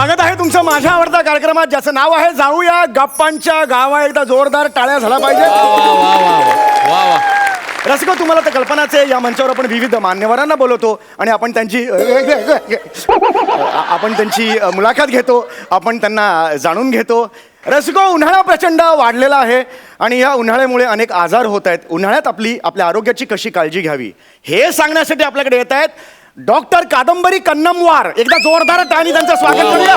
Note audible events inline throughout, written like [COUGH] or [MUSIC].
स्वागत आहे तुमचं माझ्या आवडत्या कार्यक्रमात ज्याचं नाव आहे जाऊया गप्पांच्या गावा एकदा जोरदार टाळ्या झाला पाहिजे. रसिको तुम्हाला तर कल्पनाच आहे या मंचावर आपण विविध मान्यवरांना बोलवतो आणि आपण त्यांची आपण त्यांची मुलाखत घेतो आपण त्यांना जाणून घेतो. रसिको उन्हाळा प्रचंड वाढलेला आहे आणि या उन्हाळ्यामुळे अनेक आजार होत आहेत. उन्हाळ्यात आपली आपल्या आरोग्याची कशी काळजी घ्यावी हे सांगण्यासाठी आपल्याकडे येत आहेत डॉक्टर कादंबरी कन्नमवार. एकदा जोरदार टाळी त्यांचं स्वागत करूया.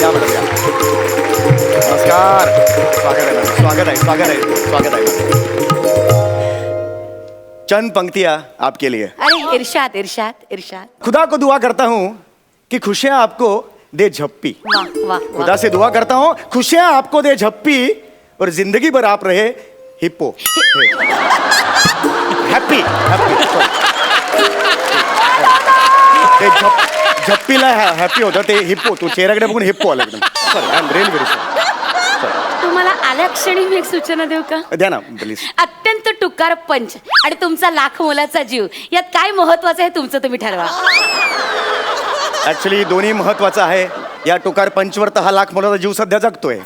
या मॅडम या. नमस्कार. स्वागत आहे मॅडम. स्वागत आहे स्वागत आहे स्वागत आहे चंद पंक्तियां आपके लिए. अरे इरशाद इरशाद इरशाद. खुदा को दुआ करता हूँ कि खुशियाँ आपको दे झप्पी. वाह वाह खुदा वाह से दुआ करता हूँ खुशियाँ आपको दे झप्पी और जिंदगी भर आप रहे हिप्पो. [LAUGHS] हॅप्पी हॅप्पी [LAUGHS] ते झप झप्पीला हॅपी होतं. ते हिप्पो तू चेहऱ्याकडे बघून हिप्पो आलं एकदम. Sorry I am real very तुम्हाला आल्या क्षणी मी एक सूचना देऊ का? द्या ना प्लीज अत्यंत टुकार पंच आणि तुमचा लाख मोलाचा जीव. यात काय महत्वाचं आहे तुमचं तुम्ही ठरवा. ऍक्च्युली दोन्ही महत्वाचं आहे. या टुकार पंचवर तर हा लाख मुलाचा जीव सध्या जगतोय.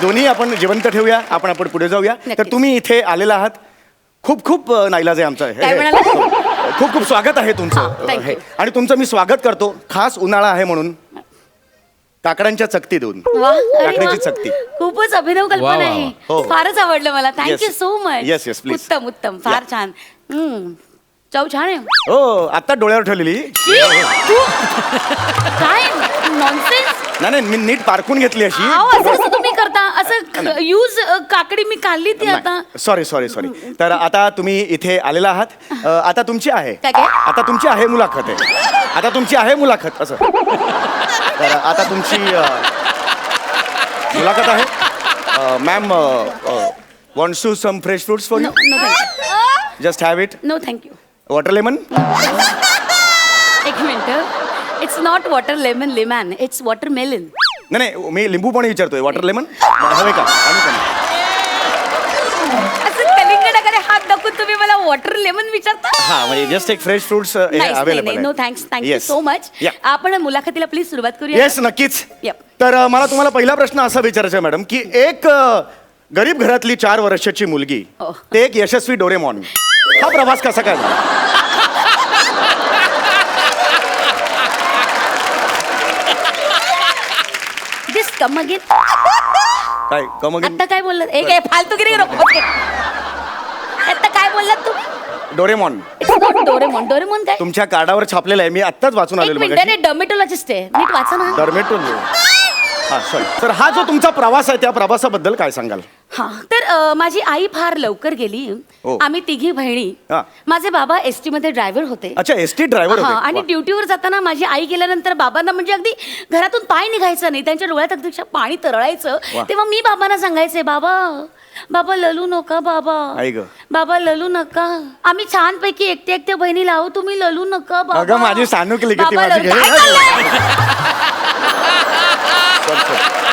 दोन्ही आपण जिवंत ठेवूया आपण आपण पुढे जाऊया तर नक्कीच. तुम्ही इथे आलेला आहात खूप खूप अ, नाईलाज आहे आमचा हे- काय हे. म्हणाला? खूप खूप स्वागत आहे हा, तुमचं thank हे. you. आणि तुमचं मी स्वागत करतो खास उन्हाळा आहे म्हणून काकडांच्या चकती देऊन वा, अरे वा. काकडीची चकती खूपच अभिनव वा, कल्पना वा, आहे. हो. फारच आवडलं मला thank you Yes. So much Yes, yes, please. उत्तम उत्तम फार Yeah. छान हम्म. चव छान आहे हो आता डोळ्यावर ठेवलेली शी, तू काय नॉनसेन्स नाही नाही मी नीट पारखून घेतली अशी असं असं यूज काकडी मी खाल्ली ती आता. सॉरी सॉरी सॉरी तर आता तुम्ही इथे आलेला आहात. अ, आता तुमची आहे. काय काय? आता तुमची आहे मुलाखत आहे. आता तुमची आहे मुलाखत असं. तर आता तुमची अ, मुलाखत आहे. Ma'am wants to some fresh fruits for you just have it no thank you water lemon एक minute it's not water lemon lemon it's watermelon नाही नाही मी लिंबू पाणी विचारतोय. वॉटर लेमन हवे का? आणि पण. असं कलिंगडाकडे हात दाखवून तुम्ही मला वॉटर लेमन विचारता? हा म्हणजे जस्ट एक fresh fruits available no thanks thank you so much आपण मुलाखतीला प्लीज सुरुवात करूया. येस नक्कीच. Yep. तर अ, मला तुम्हाला पहिला प्रश्न असा विचारायचा आहे मॅडम की एक अ, गरीब घरातली चार वर्षाची मुलगी हो. ते एक यशस्वी डोरेमॉन. हा प्रवास कसा काय झाला? कम अगेन काय कम? आता काय बोललात? फालतूगिरी नको आता काय बोललात तुम्ही? डोरेमॉन. डोरेमॉन डोरेमॉन काय? तुमच्या कार्डावर छापलेलं आहे. मी आत्ताच वाचून एक आलेलो मिनिट. अरे डर्मेटोलॉजिस्ट आहे. नीट वाचा ना. डर्मेटोल हा सॉरी तर हा जो तुमचा प्रवास आहे त्या प्रवासाबद्दल काय सांगाल? हा तर अ, माझी आई फार लवकर गेली हो. आम्ही तिघी बहिणी हा. माझे बाबा एस टी मध्ये ड्रायव्हर होते अच्छा एस टी ड्रायव्हर हा होते आणि. ड्युटीवर जाताना माझी आई गेल्यानंतर बाबांना म्हणजे अगदी घरातून पाय निघायचं नाही त्यांच्या डोळ्यात अक्षरशः पाणी तरळायचं वा. तेव्हा मी बाबांना सांगायचे बाबा बाबा ललू नका बाबा गं. बाबा ललू नका आम्ही छानपैकी एकट्या एकट्या बहिणी लावू तुम्ही ललू नका बाबा अगं, माझी सानुकली किती बाबा माझी ललू- घरी- काय चाललंय? [LAUGHS] काय चाललंय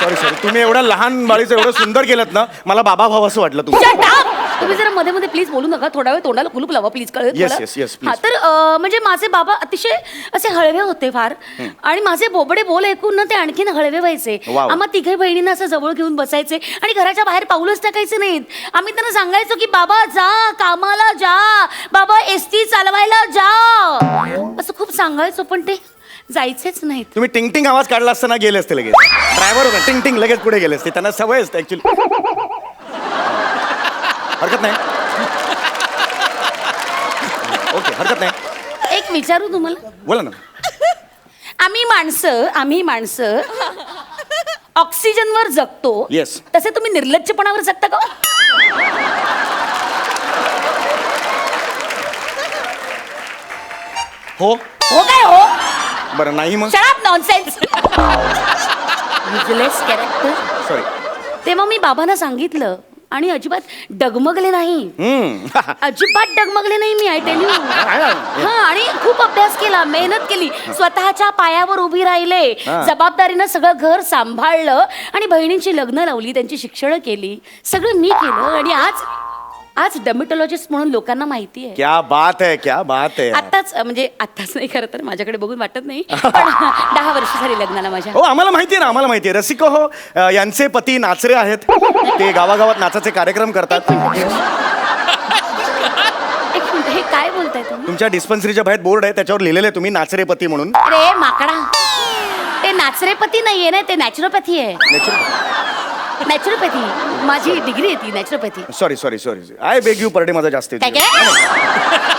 सॉरी सॉरी तुम्ही एवढ्या लहान बाळीचं एवढं सुंदर केलं ना मला बाबा भाव असं वाटलं तुम्ही Shut up! तुम्ही जरा मध्ये मध्ये प्लीज बोलू नका थोडा वेळ तोंडाला कुलूप लावा प्लीज कळत Yes, मला? yes, yes, please. हा तर अं, म्हणजे माझे बाबा अतिशय असे हळवे होते फार. आणि माझे बोबडे बोल ऐकून ना ते आणखीन हळवे व्हायचे. Wow. आम्हा तिघे बहिणींना असं जवळ घेऊन बसायचे. आणि घराच्या बाहेर पाऊलच टाकायचे नाहीत. आम्ही त्यांना सांगायचो की बाबा जा कामाला जा. बाबा एस चालवायला जा. असं खूप सांगायचो पण ते. जायचेच नाहीत. तुम्ही टिंग टिंग आवाज काढला असताना गेले असते लगेच. ड्रायव्हर होता टिंग टिंग लगेच पुढे गेले असते. त्यांना सवय असते ऍक्च्युली हरकत नाही. ओके हरकत नाही. एक विचारू तुम्हाला? बोला ना. आम्ही माणसं आम्ही माणसं ऑक्सिजनवर जगतो. Yes. तसे तुम्ही निर्लज्जपणावर जगता का? हो. हो काय हो? बरं नाही मग? शराब नॉनसेन्स युजलेस कॅरेक्टर सॉरी तेव्हा मी बाबांना सांगितलं आणि अजिबात डगमगले नाही. हम्म. अजिबात डगमगले नाही मी आय टेल यू हा आणि खूप अभ्यास केला मेहनत केली. स्वतःच्या पायावर उभी राहिले. हा. जबाबदारीनं सगळं घर सांभाळलं आणि बहिणींची लग्न लावली त्यांची शिक्षण केली. सगळं मी केलं आणि आज आज डर्मेटॉलॉजिस्ट म्हणून लोकांना माहिती आहे. क्या बात आहे क्या बात आहे आत्ताच अ, म्हणजे आत्ताच नाही खरं तर माझ्याकडे बघून वाटत नाही पण [LAUGHS] दहा वर्ष झाली लग्नाला माझ्या. हो आम्हाला माहिती आहे ना आम्हाला माहिती आहे. रसिको हो अ, यांचे पती नाचरे आहेत. ते गावागावात नाचाचे कार्यक्रम करतात. एक मिनिट हे काय बोलताय तुम्ही? तुमच्या डिस्पन्सरीच्या बाहेर बोर्ड आहे त्याच्यावर लिहिलेलं आहे तुम्ही नाचरे पती म्हणून. अरे माकडा. ते नाचरेपती नाहीये ना ते नॅचरोपॅथी आहे. नॅचरोपॅथी माझी डिग्री आहे ती naturopathy sorry sorry sorry I beg you pardon माझा जास्त काय येतो. काय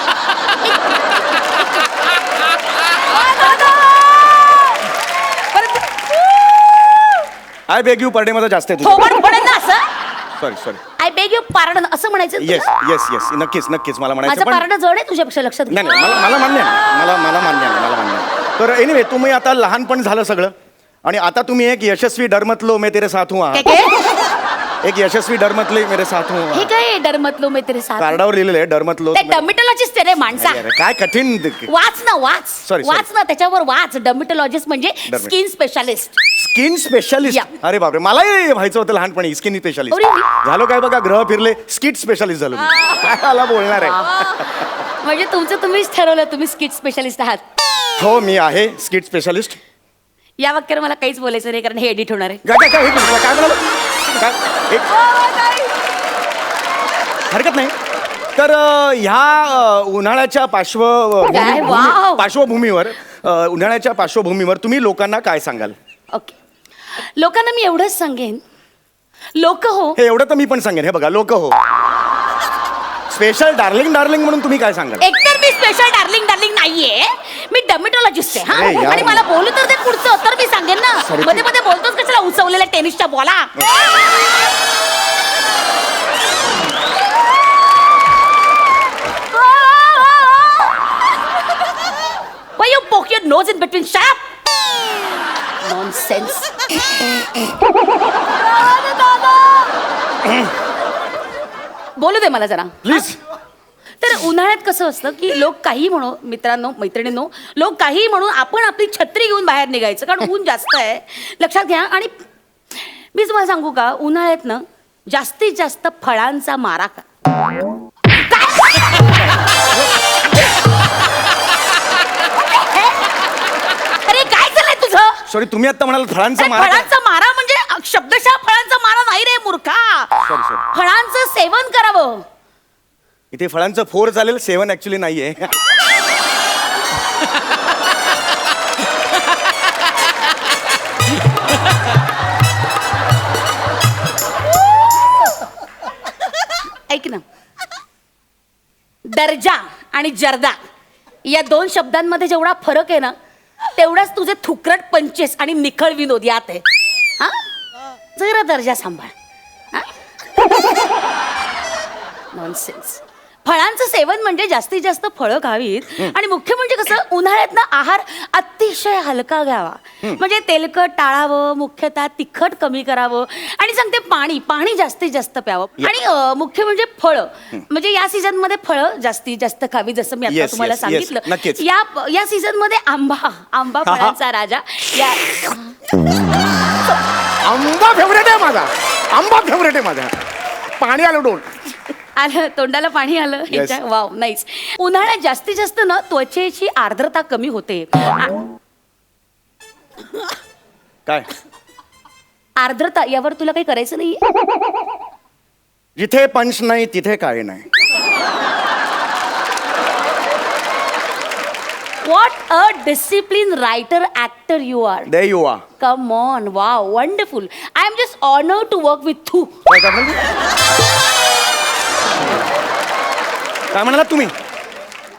आय बेग यू परडे माझा जास्त आहे थोबड पडेल ना असं? Sorry sorry I beg you pardon असं म्हणायचं? येस येस येस नक्कीच नक्कीच. मला माझं म्हणायचं पण पारणं जड आहे तुझ्यापेक्षा लक्षात घे. नाही. नाही मला मला मान्य आहे. मला मला मान्य आहे मला मान्य आहे. तर एनिवे तुम्ही आता लहानपण झालं सगळं. आणि आता तुम्ही एक यशस्वी डरमतलो मे तेरे साथ हूँ काय. काय? एक यशस्वी डरमतले मेरे साथ हूँ हे. काय डरमतलो मी तेरे साथ? कार्डावर लिहिलेलं आहे डरमतलो ते डर्मिटॉलॉजिस्ट रे माणसा. अरे, काय कठीण वाच ना वाच. Sorry, वाच sorry. ना त्याच्यावर वाच. डर्मिटॉलॉजिस्ट म्हणजे Dermat- skin specialist skin specialist. अरे बापरे मलाही व्हायचं होतं लहानपणी स्किन Oh, स्पेशालिस्ट really? झालो काय बघा ग्रह फिरले स्किट स्पेशालिस्ट झालो मी. काय मला बोलणार आहे. [LAUGHS] म्हणजे तुमचं तुम्हीच ठरवलं तुम्ही स्किट स्पेशालिस्ट आहात. हो मी आहे स्किट स्पेशालिस्ट या वाक्यावर मला काहीच बोलायचं नाही कारण हे एडिट होणार आहे. काय काय काय एक मिनिट, काय म्हणाला काय एक हरकत नाही. तर अ, ह्या अ, उन्हाळ्याच्या पार्श्व काय? वाव! पार्श्वभूमीवर अ, उन्हाळ्याच्या पार्श्वभूमीवर तुम्ही लोकांना काय सांगाल? ओके. लोकांना मी एवढंच सांगेन. लोक हो. हे एवढं तर मी पण सांगेन. हे बघा लोक हो. स्पेशल डार्लिंग डार्लिंग म्हणून तुम्ही काय सांगाल? एकतर मी स्पेशल डार्लिंग डार्लिंग नाहीये. मी डर्मिटॉलॉजिस्ट आहे अरे हा यार. आणि मला बोलू तर ते पुढचं तर मी सांगेन ना Sorry. मध्ये मध्ये बोलतोच कशाला उचवलेल्या टेनिसच्या बॉला Why you poke your nose in between? Shut up! Nonsense. [LAUGHS] बोलू दे मला जरा प्लीज तर उन्हाळ्यात कसं असतं की लोक काही म्हणू मित्रांनो मैत्रिणींनो लोक काही म्हणून आपण आपली छत्री घेऊन बाहेर निघायचं कारण ऊन जास्त आहे. लक्षात घ्या. आणि मी तुम्हाला सांगू का उन्हाळ्यात ना जास्तीत जास्त फळांचा मारा का अरे काय चाललंय तुझं? सॉरी तुम्ही आता म्हणाल फळांचा अरे मारा फळांचा मारा म्हणजे शब्दशः फळांचा मारा नाही रे मूर्खा. Sorry, sorry. फळांचं सेवन करावं. इथे फळांचं फोर चालेल सेवन ऍक्च्युली नाहीये. ऐक ना. दर्जा आणि जर्दा या दोन शब्दांमध्ये जेवढा फरक आहे ना तेवढाच तुझे थुकरट पंचेस आणि निखळ विनोद यात आहे. हा? जरा दर्जा सांभाळ. नॉनसेन्स फळांचं सेवन म्हणजे जास्तीत जास्त फळं खावीत आणि मुख्य म्हणजे कसं उन्हाळ्यात ना आहार अतिशय हलका घ्यावा. म्हणजे तेलकट टाळावं मुख्यतः तिखट कमी करावं. आणि सांगते पाणी पाणी जास्तीत जास्त प्यावं. आणि मुख्य म्हणजे फळं. म्हणजे या सीझनमध्ये फळं जास्तीत जास्त खावी जसं मी आता तुम्हाला. सांगितलं. या या सीझनमध्ये आंबा आंबा. फळांचा राजा. या. आंबा फेवरेट आहे माझा. आंबा फेवरेट आहे माझा. पाणी आलं डोन आलं तोंडाला पाणी आलं. ह्याच्या वाव नाहीच उन्हाळ्यात जास्तीत जास्त ना त्वचेची आर्द्रता कमी होते. आ- काय? आर्द्रता यावर तुला काही करायचं नाही जिथे पंच नाही तिथे काय नाही. What a discipline writer actor you are they you ah come on wow wonderful I am just honour to work with you काय करणार काय म्हणालात तुम्ही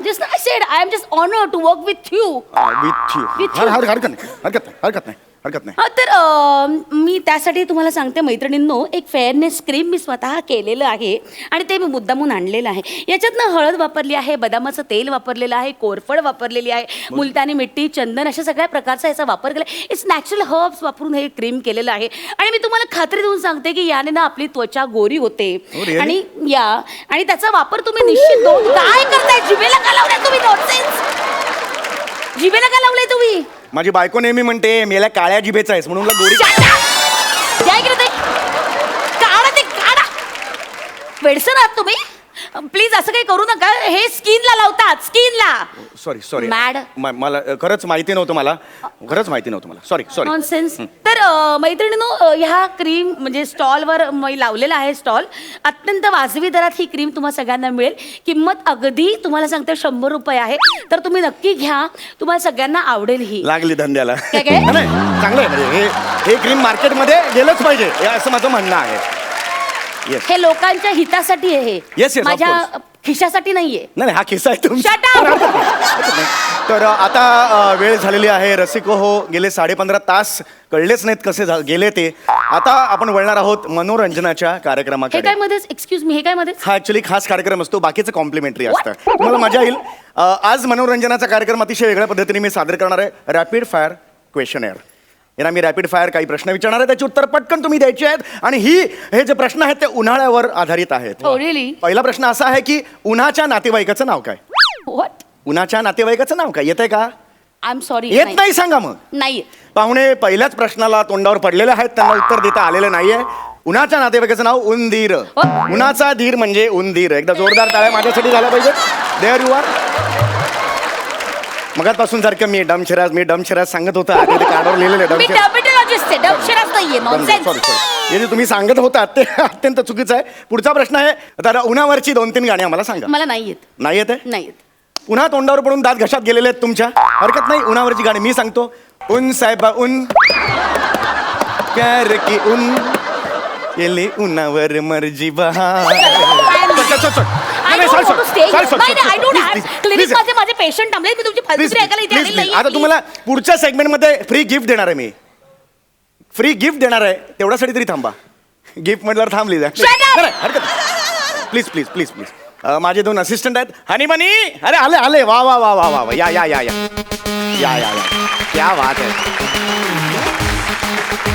just I said I am just honour to work with you with you With you. हरकत नाही हरकत नाही हरकत नाही हरकत नाही. हा तर अं, मी त्यासाठी तुम्हाला सांगते मैत्रिणींनो एक फेअरनेस क्रीम मी स्वतः केलेलं आहे आणि ते मी मुद्दामून आणलेलं आहे. याच्यात ना हळद वापरली आहे बदामाचं तेल वापरलेलं आहे कोरफड वापरलेली आहे मुलतानी मिट्टी चंदन अशा सगळ्या प्रकारचा याचा वापर केला. इट्स नॅचरल हर्ब्स वापरून हे क्रीम केलेलं आहे. आणि मी तुम्हाला खात्री देऊन सांगते की याने ना आपली त्वचा गोरी होते. Oh, really? आणि या आणि त्याचा वापर तुम्ही निश्चित दोन काय करताय? जिभेला का लावलाय तुम्ही? नॉनसेन्स जिभेला का लावलाय तुम्ही? माझी बायको नेहमी म्हणते मेला काळ्या जिभेचा आहेस. म्हणून मला गोरी काय काढा ते काढा. वेडसर आहात तुम्ही? प्लीज असं काही करू नका. हे स्किनला लावतात स्किनला. Sorry sorry Mad. मला खरंच माहिती नव्हतं मला. खरंच माहिती नव्हतं मला. सॉरी सॉरी नॉनसेन्स तर अ, मैत्रिणीनो अ, ह्या क्रीम म्हणजे स्टॉलवर मी लावलेला आहे स्टॉल अत्यंत वाजवी दरात ही क्रीम तुम्हाला सगळ्यांना मिळेल. किंमत अगदी तुम्हाला सांगते शंभर रुपये आहे. तर तुम्ही नक्की घ्या. तुम्हाला सगळ्यांना आवडेल ही. लागली धंद्याला. काय काय? [LAUGHS] नाही चांगलं आहे. म्हणजे हे हे क्रीम मार्केटमध्ये गेलंच पाहिजे. हे असं माझं म्हणणं आहे. हे लोकांच्या हितासाठी आहे. Yes, yes, हे of माझ्या course. खिशासाठी नाहीये. नाही हा किस्सा आहे तुमचा. Shut up! [LAUGHS] तर अ, आता अ, वेळ झालेली आहे. रसिको हो गेले साडे पंधरा तास. कळलेच नाहीत कसे झा- गेले ते. आता आपण वळणार आहोत मनोरंजनाच्या हे कार्यक्रमाकडे काय मध्येच? एक्सक्यूज मी हे काय मध्येच? हा ऍक्च्युली खास कार्यक्रम असतो. बाकीचं कॉम्प्लिमेंटरी असतं. तुम्हाला मजा येईल. अ, आज मनोरंजनाचा कार्यक्रम अतिशय वेगळ्या पद्धतीने मी सादर करणार आहे. रॅपिड फायर क्वेश्चन एअर यांना मी रॅपिड फायर काही प्रश्न विचारणार आहे त्याची उत्तर पटकन तुम्ही द्यायची आहेत. आणि ही हे जे प्रश्न आहेत ते उन्हाळ्यावर आधारित आहेत. Oh, really? पहिला प्रश्न असा आहे की उन्हाच्या नातेवाईकाचं नाव काय? व्हॉट उन्हाच्या नातेवाईकाचं नाव काय? येतंय का? आय एम सॉरी येत नाही. सांगा मग. नाही. पाहुणे पहिल्याच प्रश्नाला तोंडावर पडलेले आहेत त्यांना उत्तर देता आलेलं नाहीये. उन्हाच्या नातेवाईकाचं नाव उंदीर. उन्हाचा धीर म्हणजे उंदीर. एकदा जोरदार टाळ्या माझ्यासाठी झाल्या पाहिजे देअर यू आर मगापासून सारखं मी डमशराज मी डमशराज सांगत होता. आधी ते कार्डवर लिहिलेलं मी डमशराज. डर्मेटॉलॉजिस्ट आहे डबशेराच नाहीये नॉनसेन्स सॉरी सॉरी हे जे तुम्ही सांगत होता ते अत्यंत चुकीचं आहे. पुढचा प्रश्न आहे तर उन्हावरची दोन तीन गाणी आम्हाला सांगा. मला नाही येत. नाही येत आहे? नाही येत. पुन्हा तोंडावर पडून दात घशात गेलेले आहेत तुमच्या. हरकत नाही उन्हावरची गाणी मी सांगतो. उन साहेबा उन. प्यार की उन. गेली उन्हावर मर्जी [LAUGHS] चल, चल, चल, चल. नाही, Clinic please. मध्ये माझे पेशंट थांबले मी तुमची Please, फालतुगिरी please, ऐकायला इथे please, आलेली please. नाहीये. आता तुम्हाला पुढच्या सेगमेंटमध्ये फ्री गिफ्ट देणार आहे मी. फ्री गिफ्ट देणार आहे. तेवढ्यासाठी तरी थांबा. गिफ्ट म्हटल्यावर थांबली जा. Shut up! नाही, हरकत प्लीज प्लीज प्लीज प्लीज माझे दोन असिस्टंट आहेत. हनी मनी अरे आले आले. वा वा वा वा वा वा. या या या या. या या या. क्या बात आहे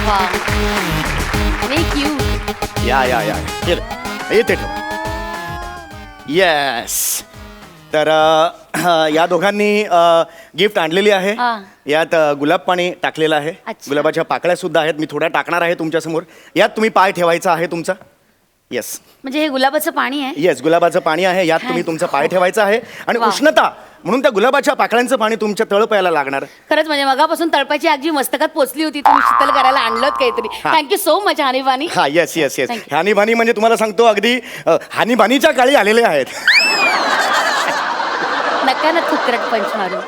Wow. Very cute. या या या. ये. येते ठेव. येस तर अ, [CLEARS THROAT] या दोघांनी गिफ्ट आणलेली आहे. हा. यात अ, गुलाब पाणी टाकलेलं आहे. अच्छा. गुलाबाच्या पाकळ्या सुद्धा आहेत. मी थोड्या टाकणार आहे तुमच्यासमोर. यात तुम्ही पाय ठेवायचा आहे तुमचा. येस म्हणजे हे गुलाबाचं पाणी आहे? येस गुलाबाचं पाणी आहे. यात तुम्ही तुमचा पाय ठेवायचा आहे. आणि वा. उष्णता म्हणून त्या गुलाबाच्या पाकळ्यांचं पाणी तुमच्या तळ प्यायला लागणार. खरंच म्हणजे मगापासून तळपाची जी मस्तकात पोचली होती तुम्ही शीतल करायला आणलं काहीतरी. थँक्यू सो मच हानिबानी. हा येस येस येस Thank म्हणजे तुम्हाला सांगतो अगदी अ, हानीबानीच्या काळी आलेले आहेत. नका ना थुकरट पंच मारू.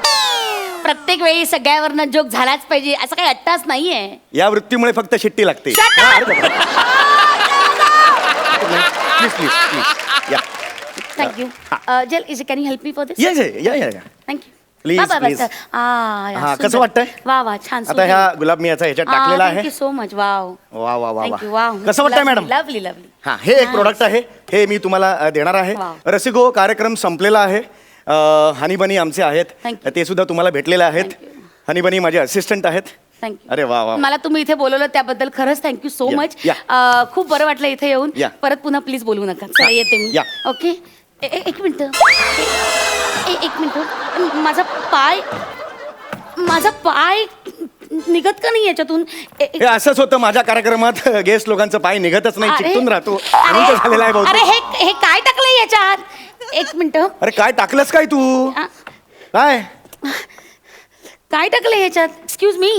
प्रत्येक वेळी सगळ्यावरनं जोक झालाच पाहिजे असं काही अट्टाच नाहीये. या वृत्तीमुळे फक्त शिट्टी लागते! प्लीज प्लीज प्लीज या. थँक्यू जल is can you help me for this या या या या थँक्यू Please, please. हा कसं वाटतंय? वा वा छान आता ह्या गुलाब मी याचा ह्याच्यात टाकलेला आहे. थँक्यू सो मच वाव वा वा वा थँक्यू वा. वाव कसं वाटतंय मॅडम लवली लवली हा हे एक प्रोडक्ट आहे. हे मी तुम्हाला अ, देणार आहे. Wow. रसिको कार्यक्रम संपलेला आहे. अ, हनीबनी आमचे आहेत. Thank you. ते सुद्धा तुम्हाला भेटलेले आहेत. Thank you. हनीबनी माझे असिस्टंट आहेत. थँक्यू अरे वा वा मला तुम्ही इथे बोलवलं त्याबद्दल खरंच थँक्यू सो मच. खूप बरं वाटलं इथे येऊन. या. परत पुन्हा प्लीज बोलू नका. चला येते मी. या. ओके ए- ए- एक मिनिट. एक मिनिट. माझा पाय माझा पाय निघत का नाही याच्यातून? ए- ए- हे असंच होतं माझ्या कार्यक्रमात. गेस्ट लोकांचं पाय निघतच नाही अरे, चिकटून राहतो. अरे झालेलं आहे अरे बहुतेक. हे हे काय टाकलंय याच्यात? एक मिनिट. अरे काय टाकलंस काय तू? आ, काय? काय टाकलंय याच्यात? एक्सक्यूज मी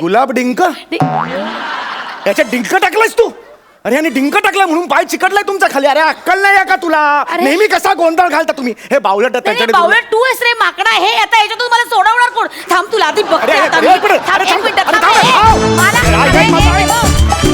गुलाब डिंक? याच्यात डिंक टाकलंस तू? अरे आणि डिंक टाकला म्हणून पाय चिकटलाय तुमचा खाली. अरे अक्कल नाही आहे का तुला? अरे. नेहमी कसा गोंधळ घालता तुम्ही? हे बावलट त्याच्याकडे बघू. बावळट तू आहेस रे माकडा. हे आता याच्यातून मला सोडवणार कोण? थांब तुला आधी बघते अरे, आता मी. अरे, थांब, अरे, एक मिनिट अरे, थांब, थांब, थांब. मला- अरे,